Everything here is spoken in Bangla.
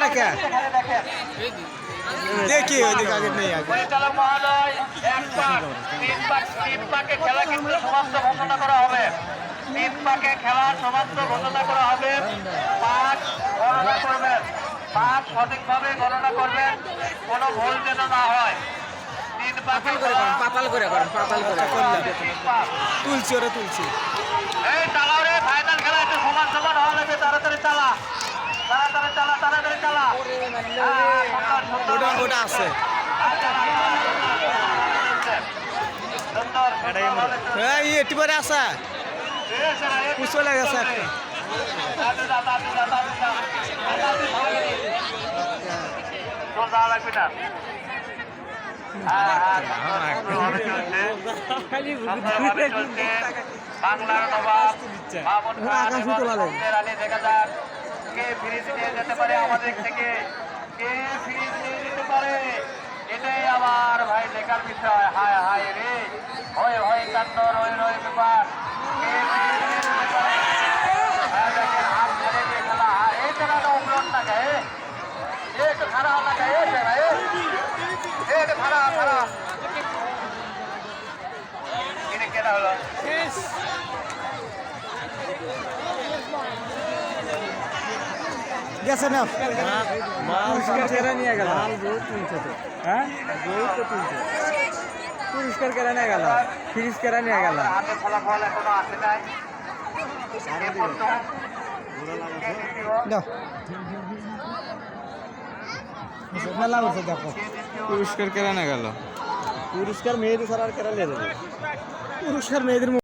মারে কে দেখি ওইদিকে আগে নেই আগে। পরিচালক মহোদয় এক পাক তিন পাক তিন পাকে খেলা কিন্তু সমাপ্ত ঘোষণা করা হবে। তিন পাকে খেলা সমাপ্ত ঘোষণা করা হবে। গণনা করবেন। সঠিকভাবে গণনা করবেন। কোনো ভুল যেন না হয়। পাতাল করে করেন পাতাল করে করলাম তুলছি ওরে তুলছি। এই চালাও রে ফাইনাল খেলা যাওয়া লাগবে না। হ্যাঁ, চলছে। সুন্দরভাবে চলছে। বাংলার নবাব মামুন খান এবং দেখা যাক কে ফ্রিজ নিয়ে যেতে পারে আমাদের থেকে কে ফ্রিজ নিয়ে যেতে পারে? এটাই আমার ভাই দেখার বিষয়। হায় হায় রে। হয় হয় কান্ড রয় রয় ব্যাপার। কে খারাপ এটা কেনা হলো গেছে না পুরস্কার কেড়ে নিয়ে গেল। হ্যাঁ? পুরস্কার কেড়ে নিয়ে গেল। ফ্রিজ কেড়ে নিয়ে গেল। ফলাফল এখনও আসে নাই? মেলা উঠছে দেখো? পুরস্কার কেড়ে নিয়ে গেল। পুরস্কার মেয়েদের ছাড়া আর কেরা নিয়ে পুরস্কার মেয়েদের